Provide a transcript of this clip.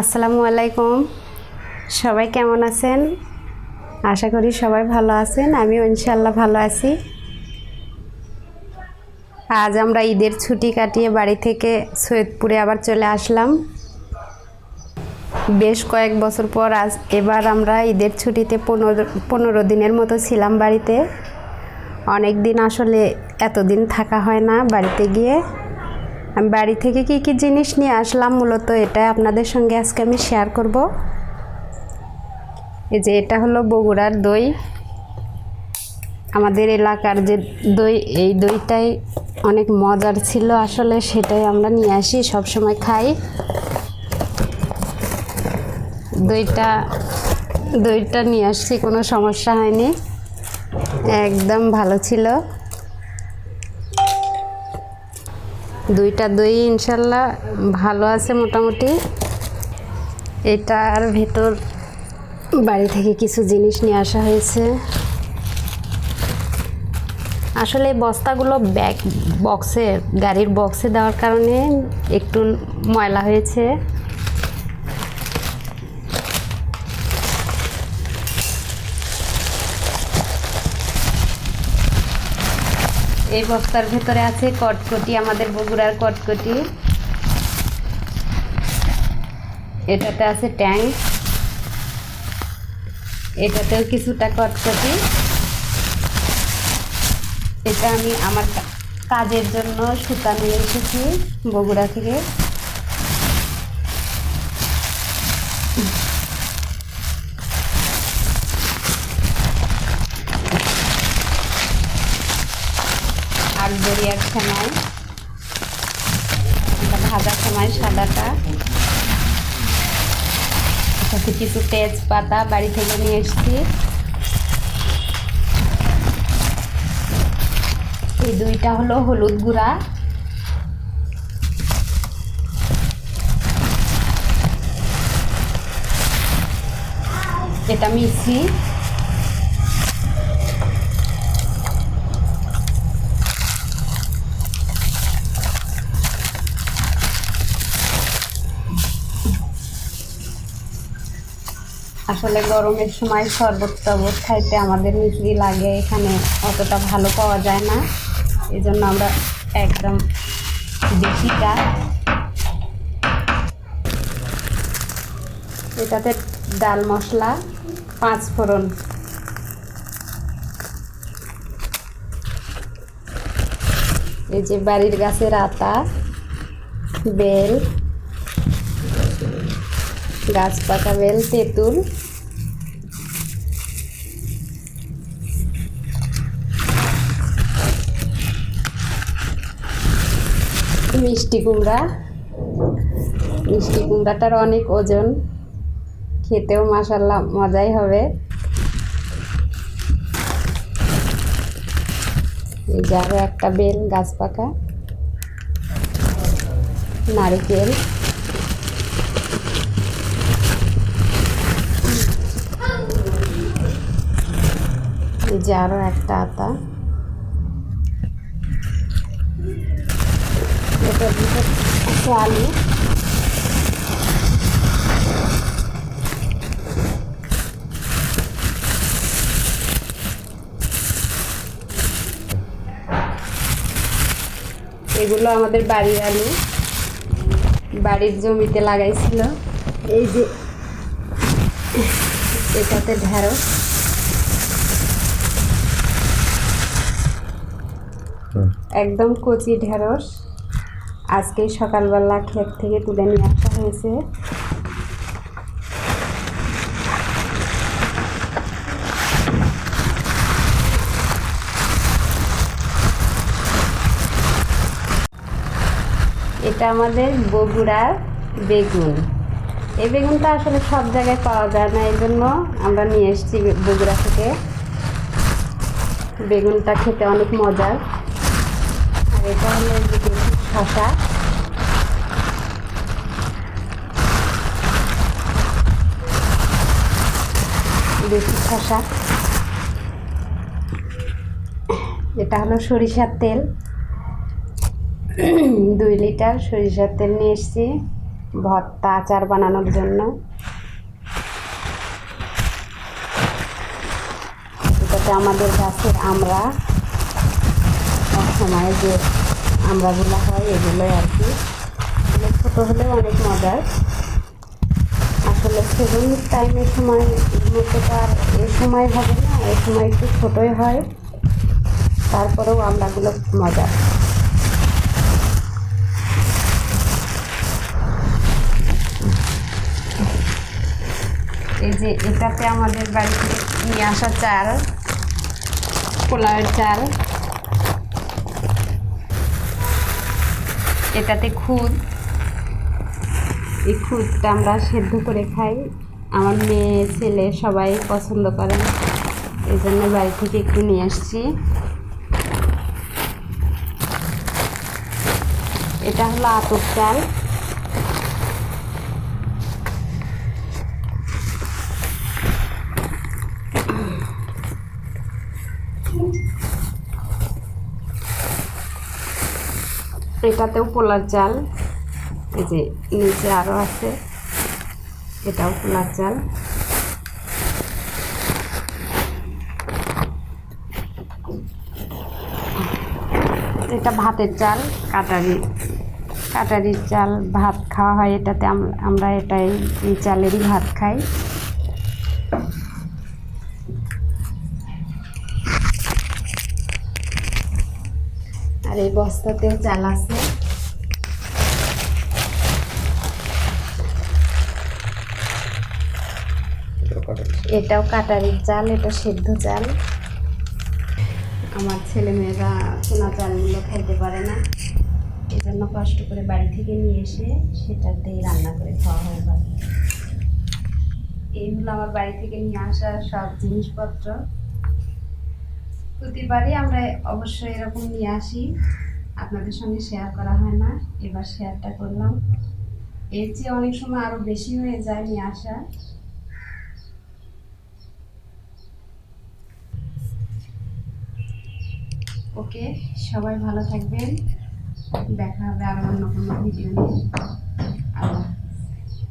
আসসালামু আলাইকুম। সবাই কেমন আছেন? আশা করি সবাই ভালো আছেন, আমিও ইনশাল্লাহ ভালো আছি। আজ আমরা ঈদের ছুটি কাটিয়ে বাড়ি থেকে সৈয়দপুরে আবার চলে আসলাম। বেশ কয়েক বছর পর আজ এবার আমরা ঈদের ছুটিতে পনেরো পনেরো দিনের মতো ছিলাম বাড়িতে। অনেক দিন আসলে এতদিন থাকা হয় না বাড়িতে গিয়ে। আমি বাড়ি থেকে কি কি জিনিস নিয়ে আসলাম মূলত এটা আপনাদের সঙ্গে আজকে আমি শেয়ার করব। এই যে এটা হলো বগুড়ার দই। আমাদের এলাকার যে দই, এই দইটাই অনেক মজার ছিল আসলে, সেটাই আমরা নিয়ে আসি সব সময় খাই। দইটা দইটা নিয়ে আসছি, কোনো সমস্যা হয়নি। একদম ভালো ছিল। দুইটা দই ইনশাল্লাহ ভালো আছে মোটামুটি। এটার ভেতর বাড়ি থেকে কিছু জিনিস নিয়ে আসা হয়েছে। আসলে বস্তাগুলো ব্যাগ বক্সে, গাড়ির বক্সে দেওয়ার কারণে একটু ময়লা হয়েছে। এই বস্তার ভেতরে আছে কটকটি, আমাদের বগুড়ার কটকটি। এটাতে আছে ট্যাঙ্ক। এটাতেও কিছুটা কটকটি। এটা আমি আমার কাজের জন্য সুতা নিয়ে এসেছি বগুড়া থেকে। আর দরিয়ার সেমাই এটা ভাজা সেমাই সাদাটা। সাথে কিছু তেজপাতা বাড়ি থেকে নিয়ে এসেছি। এই দুইটা হলো হলুদ গুঁড়া। এটা মিষ্টি। আসলে গরমের সময় শরবত টরবত খাইতে আমাদের মিষ্টি লাগে, এখানে অতটা ভালো পাওয়া যায় না। এই জন্য আমরা একদম দেশিটা এটাতে ডাল মশলা, পাঁচ ফোড়ন। এই যে বাড়ির গাছের আতা, বেল, গাছ পাকা বেল, তেঁতুল। মিষ্টি কুমড়া। মিষ্টি কুমড়াটার অনেক ওজন। খেতেও মাসাল্লাহ মজাই হবে। এই যে আরও একটা বেল, গাছ পাকা। নারিকেল। এই যে আরও একটা আতা। ভিতর আছে আলু। এগুলো আমাদের বাড়ির আলু। বাড়ির জমিতে লাগাইছিল। এই যে এটাতে ঢেঁড়স। একদম কচি ঢেঁড়স। আজকে সকালবেলা ক্ষেত থেকে তুলে নিয়ে আসা হয়েছে। এটা আমাদের বগুড়ার বেগুন। এই বেগুনটা আসলে সব জায়গায় পাওয়া যায় না, এই জন্য আমরা নিয়ে এসেছি বগুড়া থেকে। বেগুনটা খেতে অনেক মজার। আর এটা হলো শশা দেশি শশা এটা হলো সরিষার তেল। দুই লিটার সরিষার তেল নিয়ে এসেছি ভর্তা, আচার বানানোর জন্য। এটাতে আমাদের গাছের আমরা সময় যে আমরাগুলো হয় এগুলোই আর কি। ছোটো হলেও অনেক মজার। আসলে সেগুন টাইমের সময় মতো আর এই সময় হবে না, এই সময় একটু ছোটোই হয়। তারপরেও আমরাগুলো মজার। এই যে এটাতে আমাদের বাড়িতে নিয়ে আসা চাল, পোলাওয়ের চাল। এটাতে খুদ। এই খুদটা আমরা সেদ্ধ করে খাই। আমার মেয়ে, ছেলে সবাই পছন্দ করে। এই জন্য বাড়ি থেকে একটু নিয়ে আসছি। এটা হলো আতপ চাল। এটাতেও পোলার চাল এই যে নিচে আরও আছে, এটাও পোলার চাল এটা ভাতের চাল কাটারি, কাটারির চাল ভাত খাওয়া হয় এটাতে আমরা এটাই, এই চালেরই ভাত খাই। আর এই বস্তাতেও চাল আছে। এটাও কাটারির চাল এটা সেদ্ধ চাল। আমার ছেলেমেয়েরা সোনা চালগুলো খাইতে পারে না। এই জন্য কষ্ট করে বাড়ি থেকে নিয়ে এসে সেটাতেই রান্না করে খাওয়া হয় বাড়ি এই হলো আমার বাড়ি থেকে নিয়ে আসা সব জিনিসপত্র প্রতিবারই আমরা অবশ্যই এরকম নিয়ে আসি। আপনাদের সঙ্গে শেয়ার করা হয় না। এবার শেয়ারটা করলাম। এর চেয়ে অনেক সময় আরও বেশি হয়ে যায় নিয়ে আসা ওকে, সবাই ভালো থাকবেন। দেখা হবে আরও অন্য কোনো ভিডিও নিয়ে। আল্লাহ